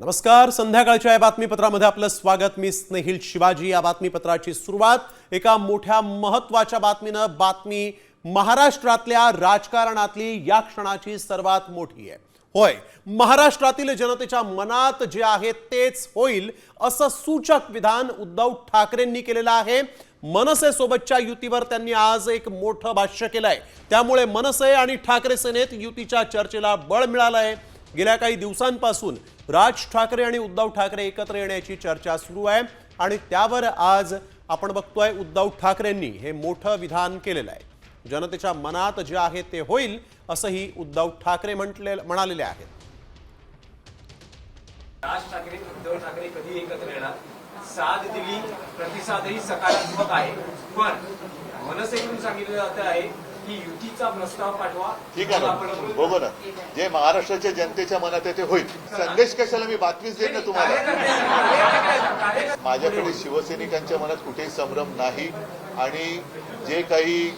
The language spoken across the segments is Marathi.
नमस्कार संध्याकाळच्या या बातमीपत्रामध्ये आपलं स्वागत. मी स्नेहिल शिवाजी. या बातमीपत्राची सुरुवात एका मोठ्या महत्त्वाच्या बातमीनं. बातमी महाराष्ट्रातल्या राजकारणातली या क्षणाची सर्वात मोठी आहे. होय महाराष्ट्रातील जनतेच्या मनात जे आहे तेच होईल असं सूचक विधान उद्धव ठाकरेंनी केलेलं आहे. मनसेसोबतच्या युतीवर त्यांनी आज एक मोठं भाष्य केलंय. त्यामुळे मनसे आणि ठाकरे सेनेत युतीच्या चर्चेला बळ मिळालं आहे गेल्या काही दिवसांपासून राज ठाकरे आणि उद्धव ठाकरे एकत्र येण्याची चर्चा सुरू आहे आणि त्यावर आज आपण बघतोय उद्धव ठाकरेंनी हे मोठं विधान केलेलं आहे. जनतेच्या मनात जे आहे ते होईल असंही उद्धव ठाकरे म्हटले म्हणालेले आहेत. राज ठाकरे उद्धव ठाकरे कधी एकत्र येणार. साथ दिली प्रतिसादही सकारात्मक आहे. पण मनसेकडून सांगितलं जात आहे की युतीचा प्रस्ताव पाठवा. ठीक आहे ना. बरोबर आहे जे महाराष्ट्राच्या जनतेच्या मनात आहे ते होईल. संदेश कशाला मी बातमीच देईन ना तुम्हाला? माझ्याकडे शिवसैनिकांच्या मनात कुठेही संभ्रम नाही आणि जे काही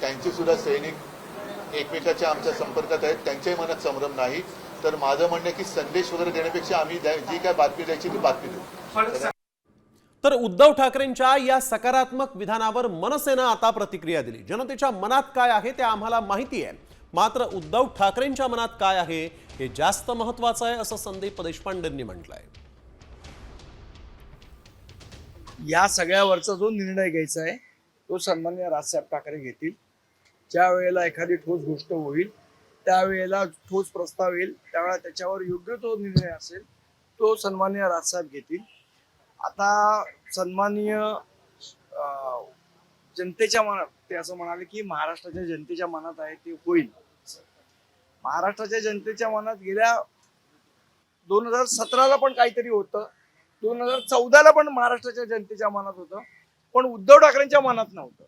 त्यांचे सुद्धा सैनिक एकमेकाच्या आमच्या संपर्कात आहेत त्यांच्याही मनात संभ्रम नाही. तर माझं म्हणणं की संदेश वगैरे देण्यापेक्षा आम्ही जी काय बातमी द्यायची ती बातमी देऊ. तर उद्धव ठाकरेंच्या या सकारात्मक विधानावर मनसेनं आता प्रतिक्रिया दिली. जनतेच्या मनात काय आहे ते आम्हाला माहिती आहे. मात्र उद्धव ठाकरेंच्या मनात काय आहे हे जास्त महत्वाचं आहे असं संदीप देशपांडेंनी म्हटलंय. या सगळ्यावरचा जो निर्णय घ्यायचा आहे तो सन्मान्य राजसाहेब ठाकरे घेतील. ज्या वेळेला एखादी ठोस गोष्ट होईल त्यावेळेला ठोस प्रस्ताव येईल त्यावेळेला त्याच्यावर योग्य तो निर्णय असेल तो सन्मान्य राजसाहेब घेतील. आता सन्माननीय अं, जनतेच्या मनात ते असं म्हणाले की महाराष्ट्राच्या जनतेच्या मनात आहे ते होईल. महाराष्ट्राच्या जनतेच्या मनात गेल्या दोन हजार सतराला पण काहीतरी होतं. दोन हजार चौदाला पण महाराष्ट्राच्या जनतेच्या मनात होतं. पण उद्धव ठाकरेंच्या मनात नव्हतं.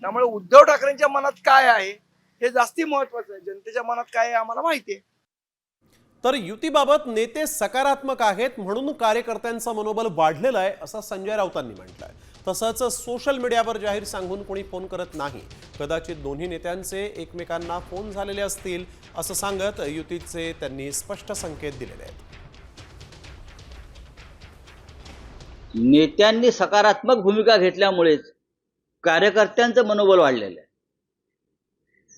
त्यामुळे उद्धव ठाकरेंच्या मनात काय आहे हे जास्ती महत्वाचं आहे. जनतेच्या मनात काय आहे आम्हाला माहिती आहे. तर युतीबाबत नेते सकारात्मक आहेत म्हणून कार्यकर्त्यांचं मनोबल वाढलेलं आहे असं संजय राऊतांनी म्हटलंय. तसंच सोशल मीडियावर जाहीर सांगून कोणी फोन करत नाही. कदाचित दोन्ही नेत्यांचे एकमेकांना फोन झालेले असतील असं सांगत युतीचे त्यांनी स्पष्ट संकेत दिलेले आहेत. नेत्यांनी सकारात्मक भूमिका घेतल्यामुळेच कार्यकर्त्यांचं मनोबल वाढलेलं आहे.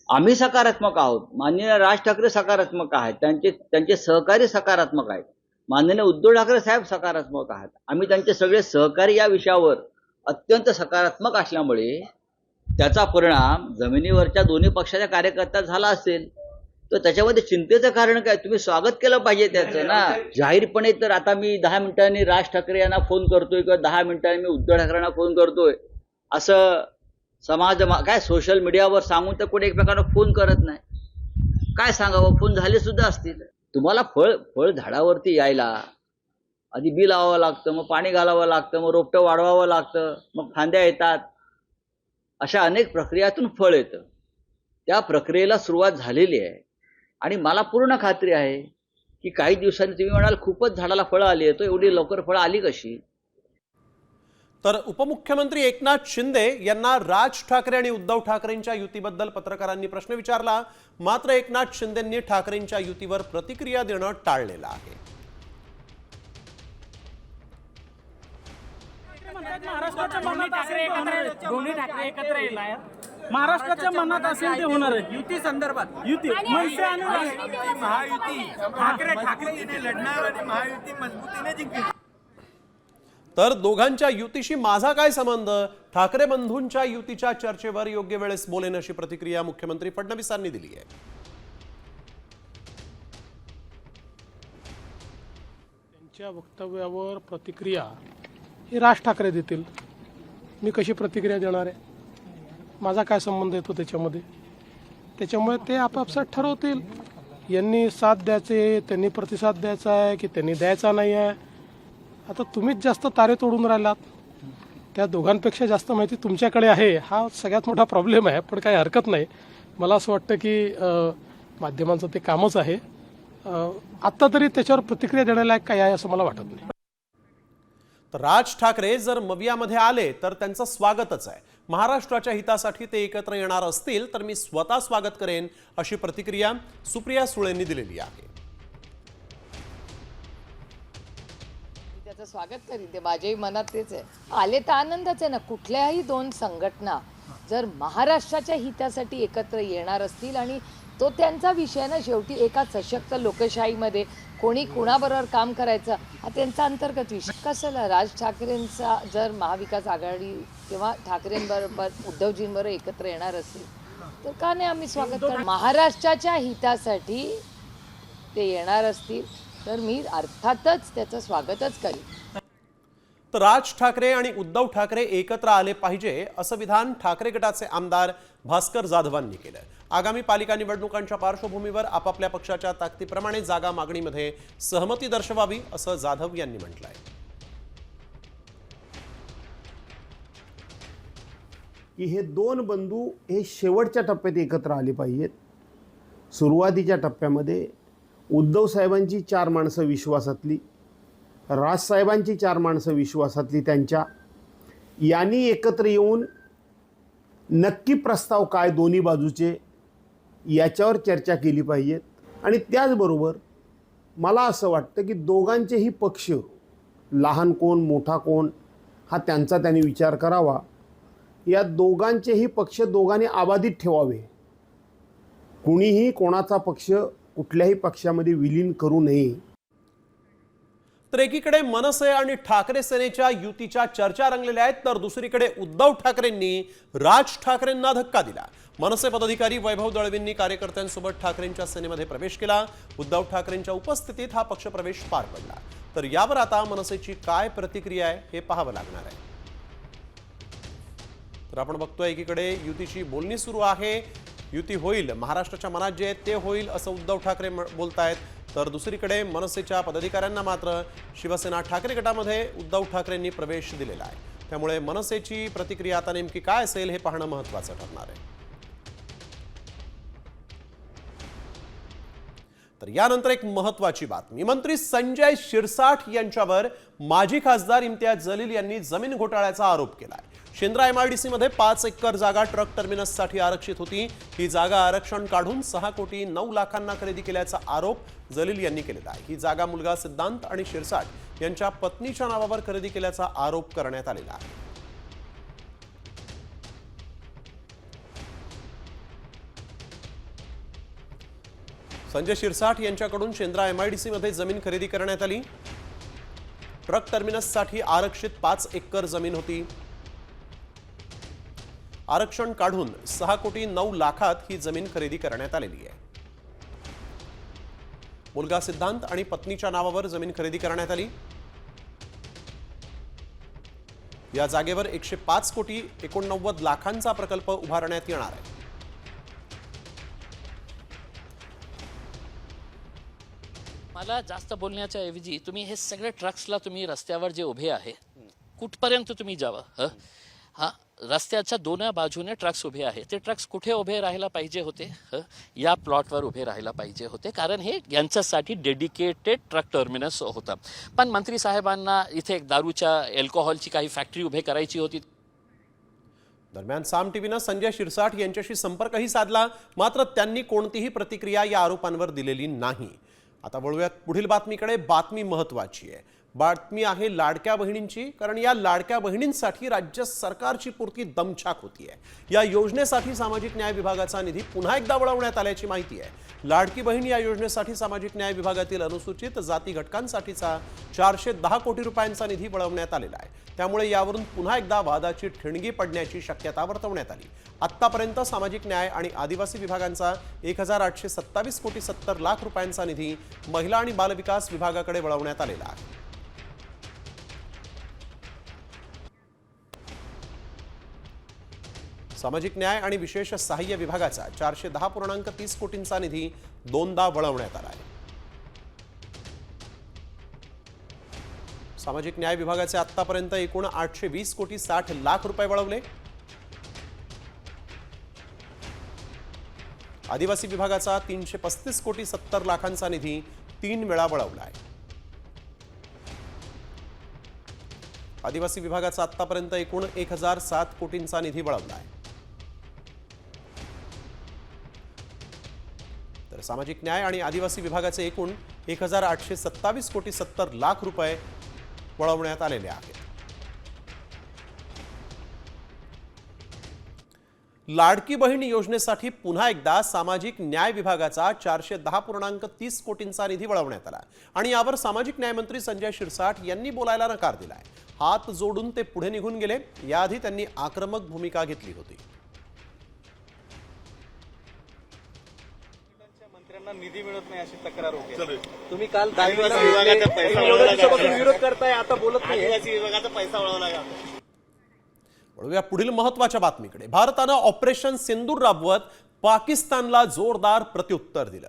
आम्ही सकारात्मक आहोत माननीय राज ठाकरे सकारात्मक आहेत त्यांचे त्यांचे सहकारी सकारात्मक आहेत माननीय उद्धव ठाकरे साहेब सकारात्मक आहेत. आम्ही त्यांचे सगळे सहकारी या विषयावर अत्यंत सकारात्मक असल्यामुळे त्याचा परिणाम जमिनीवरच्या दोन्ही पक्षाच्या कार्यकर्त्यात झाला असेल. तर त्याच्यामध्ये चिंतेचं कारण काय? तुम्ही स्वागत केलं पाहिजे त्याचं ना? जाहीरपणे तर आता मी दहा मिनिटांनी राज ठाकरे यांना फोन करतोय किंवा दहा मिनिटांनी मी उद्धव ठाकरेंना फोन करतोय. असं समाज काय सोशल मीडियावर सांगून तर कोणी एकमेकांना फोन करत नाही. काय सांगावं? फोन झाले सुद्धा असतील. तुम्हाला फळ फळ झाडावरती यायला आधी बी लावावं लागतं मग पाणी घालावं लागतं मग रोपटं वाढवावं लागतं मग फांद्या येतात. अशा अनेक प्रक्रियातून फळ येतं. त्या प्रक्रियेला सुरुवात झालेली आहे. आणि मला पूर्ण खात्री आहे की काही दिवसांनी तुम्ही म्हणाल खूपच झाडाला फळं आली आहे तो एवढी लवकर फळं आली कशी? तर उपमुख्यमंत्री एकनाथ शिंदे यांना राज ठाकरे आणि उद्धव ठाकरेंच्या युतीबद्दल पत्रकारांनी प्रश्न विचारला. मात्र एकनाथ शिंदेंनी ठाकरेंच्या युतीवर प्रतिक्रिया देणं टाळलेलं आहे. महाराष्ट्राच्या मनात ठाकरे एकत्र दोन्ही ठाकरे एकत्र येणार. महाराष्ट्राच्या मनात असेल ते होणार आहे. युती संदर्भात. युती. मनसे आणि राष्ट्रवादी. महायुती. ठाकरे ठाकरेने लढणार आणि महायुती मजबूतीने जिंकली तर दोघांच्या युतीशी माझा काय संबंध? ठाकरे बंधूंच्या युतीच्या चर्चेवर योग्य वेळेस बोलेन अशी प्रतिक्रिया मुख्यमंत्री फडणवीसांनी दिली आहे. त्यांच्या वक्तव्यावर प्रतिक्रिया ही राज ठाकरे देतील. मी कशी प्रतिक्रिया देणार आहे? माझा काय संबंध येतो त्याच्यामध्ये? त्याच्यामुळे ते आपापसात ठरवतील. यांनी साथ द्यायचे त्यांनी प्रतिसाद द्यायचा आहे की त्यांनी द्यायचा नाही आहे? आता तुम्हीच जास्त तारे तोडून राहिलात. त्या दोघांपेक्षा जास्त माहिती तुमच्याकडे आहे. हा सगळ्यात मोठा प्रॉब्लेम आहे पण काही हरकत नाही. मला असं वाटतं की माध्यमांचं ते कामच आहे. आत्ता तरी त्याच्यावर प्रतिक्रिया देण्यालायक काय आहे असं मला वाटत नाही. तर राज ठाकरे जर मवियामध्ये आले तर त्यांचं स्वागतच आहे. महाराष्ट्राच्या हितासाठी ते एकत्र येणार असतील तर मी स्वतः स्वागत करेन अशी प्रतिक्रिया सुप्रिया सुळेंनी दिलेली आहे. त्याचं स्वागत करीन. ते माझ्याही मनात तेच आहे. आले तर आनंदच आहे ना. कुठल्याही दोन संघटना जर महाराष्ट्राच्या हितासाठी एकत्र येणार असतील आणि तो त्यांचा विषय ना शेवटी एका सशक्त लोकशाहीमध्ये कोणी कुणाबरोबर काम करायचं हा त्यांचा अंतर्गत विषय. कशाला राज ठाकरेंचा जर महाविकास आघाडी किंवा ठाकरेंबरोबर उद्धवजींबरोबर एकत्र येणार असतील तर का नाही आम्ही स्वागत करणार? महाराष्ट्राच्या हितासाठी ते येणार असतील. तर मी अर्थातच त्याचं स्वागतच करीन. तर राज ठाकरे आणि उद्धव ठाकरे एकत्र आले पाहिजे असं विधान ठाकरे गटाचे आमदार भास्कर जाधवांनी केलं आगामी पालिका निवडणुकांच्या पार्श्वभूमीवर आपापल्या पक्षाच्या ताकदीप्रमाणे जागा मागणीमध्ये सहमती दर्शवावी असं जाधव यांनी म्हटलंय. की हे दोन बंधू हे शेवटच्या टप्प्यात एकत्र आले पाहिजेत. सुरुवातीच्या टप्प्यामध्ये उद्धव साहेबांची चार माणसं विश्वासातली राजसाहेबांची चार माणसं विश्वासातली त्यांच्या. यांनी एकत्र येऊन नक्की प्रस्ताव काय दोन्ही बाजूचे याच्यावर चर्चा केली पाहिजेत. आणि त्याचबरोबर मला असं वाटतं की दोघांचेही पक्ष लहान कोण मोठा कोण हा त्यांचा त्यांनी विचार करावा. या दोघांचेही पक्ष दोघांनी आबाधित ठेवावे. कुणीही कोणाचा पक्ष कुठल्याही पक्षामध्ये विलीन करू नये. तर एकीकडे मनसे आणि ठाकरे सेनेच्या युतीच्या चर्चा रंगलेल्या आहेत तर दुसरीकडे उद्धव ठाकरेंनी राज ठाकरेंना धक्का दिला. मनसे पदाधिकारी वैभव दळवींनी कार्यकर्त्यांसोबत ठाकरेंच्या सेनेमध्ये प्रवेश केला. उद्धव ठाकरेंच्या उपस्थितीत हा पक्षप्रवेश पार पडला. तर यावर आता मनसेची काय प्रतिक्रिया आहे हे पाहावं लागणार आहे. तर आपण बघतोय एकीकडे युतीची बोलणी सुरू आहे. युती होईल महाराष्ट्राच्या मनात जे आहे ते होईल असं उद्धव ठाकरे बोलत बोलतायत. तर दुसरीकडे मनसेच्या पदाधिकाऱ्यांना मात्र शिवसेना ठाकरे गटामध्ये उद्धव ठाकरेंनी प्रवेश दिलेला आहे. त्यामुळे मनसेची प्रतिक्रिया आता नेमकी काय असेल हे पाहणं महत्त्वाचं ठरणार आहे. तर यानंतर एक महत्वाची बातमी. मंत्री संजय शिरसाठ यांच्यावर माजी खासदार इम्तियाज जलील यांनी जमीन घोटाळ्याचा आरोप केला आहे शेंद्रा एमआयडीसी मध्ये पाच एकर जागा ट्रक टर्मिनससाठी आरक्षित होती. ही जागा आरक्षण काढून सहा कोटी नऊ लाखांना खरेदी केल्याचा आरोप जलील यांनी केलेला आहे. ही जागा मुलगा सिद्धांत आणि शिरसाट यांच्या पत्नीच्या नावावर खरेदी केल्याचा आरोप करण्यात आलेला आहे. संजय शिरसाट यांच्याकडून शेंद्रा एमआयडीसी मध्ये जमीन खरेदी करण्यात आली. ट्रक टर्मिनससाठी आरक्षित पाच एकर जमीन होती. आरक्षण काढून सहा कोटी नऊ लाखात ही जमीन खरेदी करण्यात आलेली आहे. मुलगा सिद्धांत आणि पत्नीच्या नावावर जमीन खरेदी करण्यात आली. या जागेवर एकशे पाच कोटी एकोणनव्वद लाखांचा प्रकल्प उभारण्यात येणार आहे. मला जास्त बोलण्याच्या ऐवजी तुम्ही हे सगळे ट्रक्सला तुम्ही रस्त्यावर जे उभे आहे कुठपर्यंत तुम्ही जावं हा रस्त्याच्या दोन्ही बाजूने ट्रक्स उभे आहेत. ते ट्रक्स कुठे उभे राहायला पाहिजे होते? या प्लॉटवर उभे राहायला पाहिजे होते. कारण हे यांच्यासाठी डेडिकेटेड ट्रक टर्मिनस होतं. पण मंत्री साहेबांना इथे एक दारूच्या अल्कोहोलची काही फॅक्टरी उभे करायची होती. दरम्यान साम टीव्हीनं संजय शिरसाठ यांच्याशी संपर्कही साधला. मात्र त्यांनी कोणतीही प्रतिक्रिया या आरोपांवर दिलेली नाही. आता वळूयात पुढील बातमीकडे. बातमी महत्वाची आहे. बातमी आहे लाडक्या बहिणींची कारण या लाडक्या बहिणींसाठी राज्य सरकारची पुरती दमछाक होतीये या योजनेसाठी सामाजिक न्याय विभागाचा निधी पुन्हा एकदा वळवण्यात आल्याची माहिती आहे. लाडकी बहीण या योजनेसाठी सामाजिक न्याय विभागातील अनुसूचित जाती घटकांसाठीचा चारशे दहा कोटी रुपयांचा निधी वळवण्यात आलेला आहे. त्यामुळे यावरून पुन्हा एकदा वादाची ठिणगी पडण्याची शक्यता वर्तवण्यात आली. आत्तापर्यंत सामाजिक न्याय आणि आदिवासी विभागांचा एक हजार आठशे सत्तावीस कोटी सत्तर लाख रुपयांचा निधी महिला आणि बालविकास विभागाकडे वळवण्यात आलेला आहे. सामाजिक न्याय आणि विशेष सहाय्य विभागाचा चारशे दहा पूर्णांक तीस कोटींचा निधी दोनदा वळवण्यात आला आहे. सामाजिक न्याय विभागाचे आतापर्यंत एकूण आठशे वीस कोटी साठ लाख रुपये वळवले. आदिवासी विभागाचा तीनशे पस्तीस कोटी सत्तर लाखांचा निधी तीन वेळा वळवला आहे. आदिवासी विभागाचा आतापर्यंत एकूण एक हजार सात कोटींचा निधी वळवला आहे. तर सामाजिक न्याय आणि आदिवासी विभागाचे एकूण एक हजार आठशे सत्तावीस कोटी सत्तर लाख रुपये वळवण्यात आलेले आहेत. लाडकी बहीण योजनेसाठी पुन्हा एकदा सामाजिक न्याय विभागाचा चारशे दहा पूर्णांक तीस कोटींचा निधी वळवण्यात आला आणि यावर सामाजिक न्यायमंत्री संजय शिरसाट यांनी बोलायला नकार दिलाय. हात जोडून ते पुढे निघून गेले. याआधी त्यांनी आक्रमक भूमिका घेतली होती. निधी मिळत नाही अशी तक्रार होती तुम्ही काल विरोध करताय आता बोलत नाही विभागाचा पैसा वळवला का वळूया पुढील महत्त्वाच्या बातमीकडे. भारतानं ऑपरेशन सिंदूर राबवत पाकिस्तानला जोरदार प्रत्युत्तर दिलं.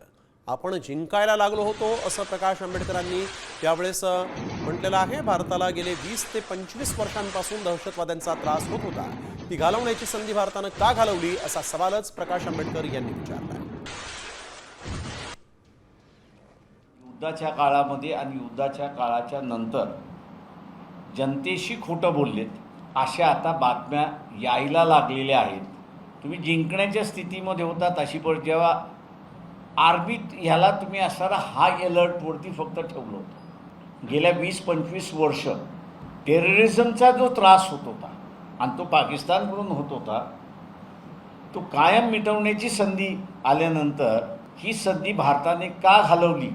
आपण जिंकायला लागलो होतो असं प्रकाश आंबेडकरांनी यावेळेस अ, म्हटलेलं आहे. भारताला गेले वीस ते पंचवीस वर्षांपासून दहशतवाद्यांचा त्रास होत होता. ती घालवण्याची संधी भारतानं का घालवली असा सवालच प्रकाश आंबेडकर यांनी विचारला. युद्धाच्या काळामध्ये आणि युद्धाच्या काळाच्या नंतर जनतेशी खोटं बोललेत अशा आता बातम्या यायला लागलेल्या आहेत. तुम्ही जिंकण्याच्या स्थितीमध्ये होतात अशी पण जेव्हा आर्मीत ह्याला तुम्ही असणारा हाय अलर्टवरती फक्त ठेवलं होतं. गेल्या वीस पंचवीस वर्ष टेररिझमचा जो त्रास होत होता आणि तो पाकिस्तानकडून होत होता तो कायम मिटवण्याची संधी आल्यानंतर ही संधी भारताने का घालवली?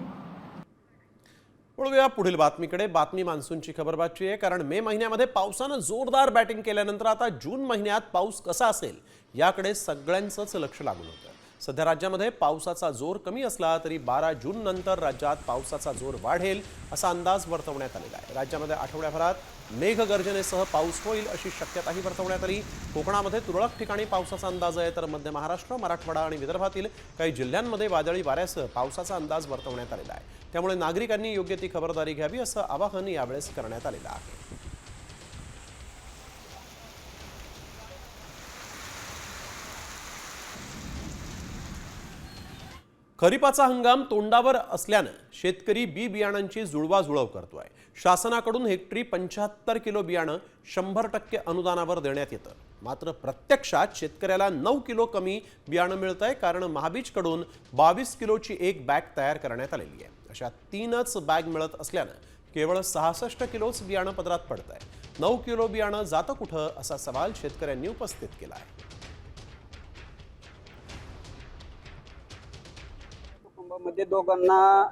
वळूया पुढील बातमीकडे. बातमी मान्सूनची खबरबातची आहे कारण मे महिन्यामध्ये पावसानं जोरदार बॅटिंग केल्यानंतर आता जून महिन्यात पाऊस कसा असेल याकडे सगळ्यांचंच लक्ष लागून होतं. सध्या राज्यामध्ये पावसाचा जोर कमी असला तरी बारा जून नंतर राज्यात पावसाचा जोर वाढेल असा अंदाज वर्तवण्यात आलेला आहे. राज्यामध्ये आठवड्याभरात मेघगर्जनेसह पाऊस होईल अशी शक्यताही वर्तवण्यात आली. कोकणामध्ये तुरळक ठिकाणी पावसाचा अंदाज आहे तर मध्य महाराष्ट्र मराठवाडा आणि विदर्भातील काही जिल्ह्यांमध्ये वादळी वाऱ्यासह पावसाचा अंदाज वर्तवण्यात आलेला आहे. त्यामुळे नागरिकांनी योग्य ती खबरदारी घ्यावी असं आवाहन यावेळेस करण्यात आलेलं आहे. खरीपाचा हंगाम तोंडावर असल्यानं शेतकरी बी बियाणांची जुळवाजुळव करतोय. शासनाकडून हेक्टरी पंच्याहत्तर किलो बियाणं शंभर टक्के अनुदानावर देण्यात येतं. मात्र प्रत्यक्षात शेतकऱ्याला नऊ किलो कमी बियाणं मिळत आहे कारण महाबीजकडून बावीस किलोची एक बॅग तयार करण्यात आलेली आहे. अशा तीनच बॅग मिळत असल्यानं केवळ सहासष्ट किलोच बियाणं पदरात पडत आहे नऊ किलो बियाणं जातं कुठं असा सवाल शेतकऱ्यांनी उपस्थित केला आहे मध्ये दोघांना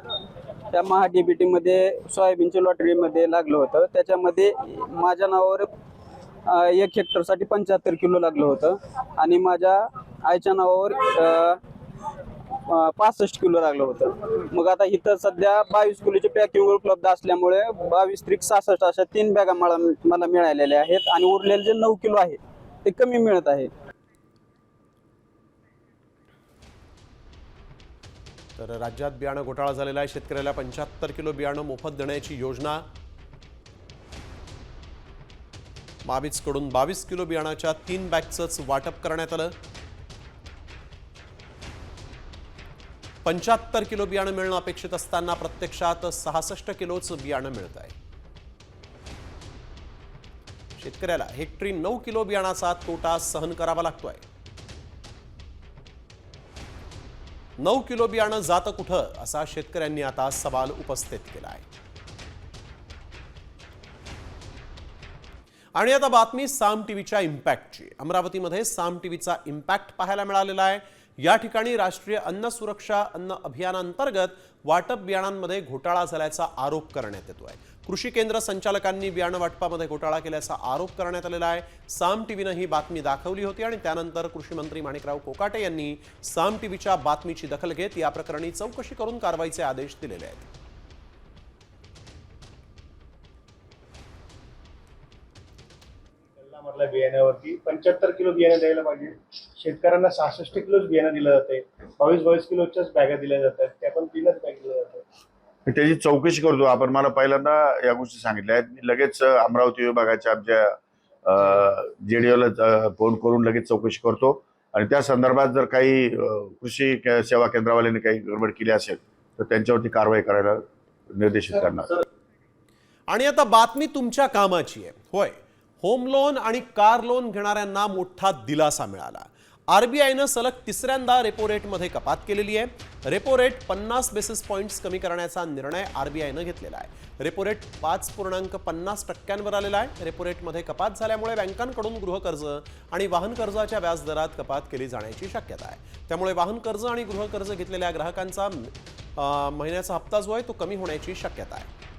त्या महा डीबीटी मध्ये सोयाबीनच्या लॉटरीमध्ये लागलं होतं. त्याच्यामध्ये माझ्या नावावर एक हेक्टरसाठी पंच्याहत्तर किलो लागलं होतं. आणि माझ्या आईच्या नावावर पासष्ट किलो लागलं होतं. मग आता इथं सध्या बावीस किलोचे पॅकिंग उपलब्ध असल्यामुळे बावीस त्रिक सहासष्ट अशा तीन बॅगा मला मला मिळालेल्या आहेत. आणि उरलेले जे नऊ किलो आहे ते कमी मिळत आहे. तर राज्यात बियाणं घोटाळा झालेला आहे. शेतकऱ्याला पंच्याहत्तर किलो बियाणं मोफत देण्याची योजना. कडून बावीस किलो बियाणाच्या तीन बॅगचंच वाटप करण्यात आलं. पंच्याहत्तर किलो बियाणं मिळणं अपेक्षित असताना प्रत्यक्षात सहासष्ट किलोच बियाणं मिळत आहे. शेतकऱ्याला हेक्टरी नऊ किलो बियाणाचा तोटा सहन करावा लागतोय. नऊ किलो बियाणं जातं कुठं असा शेतकऱ्यांनी आता सवाल उपस्थित केला आहे. आणि आता बातमी साम टीव्हीच्या इम्पॅक्टची. अमरावतीमध्ये साम टीव्हीचा इम्पॅक्ट पाहायला मिळालेला आहे. या ठिकाणी राष्ट्रीय अन्न सुरक्षा अन्न अभियानांतर्गत वाटप बियाणांमध्ये घोटाळा झाल्याचा आरोप करण्यात येतो आहे. कृषी केंद्र संचालकांनी बियाणं वाटपामध्ये घोटाळा केल्याचा आरोप करण्यात आलेला आहे. साम टीव्हीनं ही बातमी दाखवली होती आणि त्यानंतर कृषी मंत्री माणिकराव कोकाटे यांनी साम टीव्हीच्या बातमीची दखल घेत या प्रकरणी चौकशी करून कारवाईचे आदेश दिलेले आहेत. मधल्या बियाण्यावरती. पंच्याहत्तर किलो बियाणं द्यायला पाहिजे. शेतकऱ्यांना सहासष्ट किलोच बियाणं दिलं जाते बावीस बावीस किलोच्याच बॅगा दिल्या जातात. त्या पण तीनच बॅग दिल्या जातात. त्याची चौकशी करतो. आपण मला पहिल्यांदा या गोष्टी सांगितल्या आहेत. मी लगेच अमरावती विभागाच्या आमच्या जेडीओला फोन करून लगेच चौकशी करतो. आणि त्या संदर्भात जर काही कृषी के- सेवा केंद्रावाल्यांनी काही गडबड केली असेल तर त्यांच्यावरती कारवाई करायला निर्देशित करणार. आणि आता बातमी तुमच्या कामाची आहे. होय. होम लोन आणि कार लोन घेणाऱ्यांना मोठा दिलासा मिळाला. आरबीआयनं सलग तिसऱ्यांदा रेपो रेटमध्ये कपात केलेली आहे. रेपो रेट पन्नास बेसिस पॉईंट्स कमी करण्याचा निर्णय आरबीआयनं घेतलेला आहे. रेपो रेट पाच पूर्णांक पन्नास टक्क्यांवर आलेला आहे. रेपो रेटमध्ये कपात झाल्यामुळे बँकांकडून गृहकर्ज आणि वाहन कर्जाच्या व्याजदरात कपात केली जाण्याची शक्यता आहे. त्यामुळे वाहन कर्ज आणि गृहकर्ज घेतलेल्या ग्राहकांचा महिन्याचा हप्ता जो आहे तो कमी होण्याची शक्यता आहे.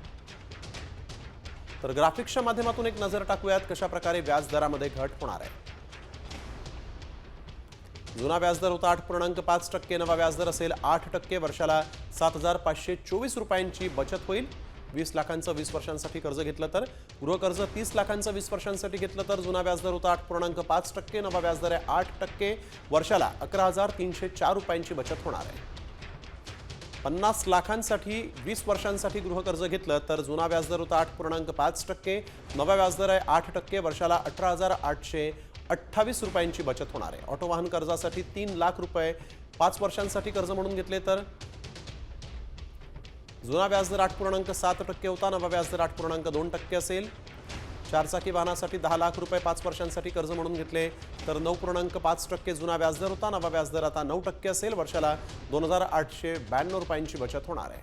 तर ग्राफिक्सच्या माध्यमातून एक नजर टाकूयात कशा प्रकारे व्याजदरामध्ये घट होणार आहे. जुना व्याजदर होता आठ पूर्णांक पाच टक्के नवा व्याजदर असेल आठ टक्के. वर्षाला सात हजार पाचशे चोवीस रुपयांची बचत होईल. वीस लाखांचं वीस वर्षांसाठी कर्ज घेतलं तर गृहकर्ज तीस लाखांचं वीस वर्षांसाठी घेतलं तर जुना व्याजदर होता आठ पूर्णांक पाच टक्के नवा व्याजदर आहे आठ टक्के. वर्षाला अकरा हजार तीनशे चार रुपयांची बचत होणार आहे. पन्नास लाखांसाठी वीस वर्षांसाठी गृहकर्ज घेतलं तर जुना व्याजदर होता आठ पूर्णांक पाच टक्के नवा व्याजदर आहे आठ टक्के वर्षाला अठरा हजार आठशे अठ्ठावीस रुपयांची बचत होणार आहे. ऑटो वाहन कर्जासाठी तीन लाख रुपये पाच वर्षांसाठी कर्ज म्हणून घेतले तर? जुना व्याजदर आठ पूर्णांक सात टक्के होता नवा व्याजदर आठ पूर्णांक दोन टक्के असेल. चारचाकी वाहनासाठी दहा लाख रुपये पाच वर्षांसाठी कर्ज म्हणून घेतले. तर नऊ पूर्णांक पाच टक्के जुना व्याजदर होता. नवा व्याजदर आता नऊ टक्के असेल. वर्षाला दोन हजार आठशे ब्याण्णव रुपयांची बचत होणार आहे.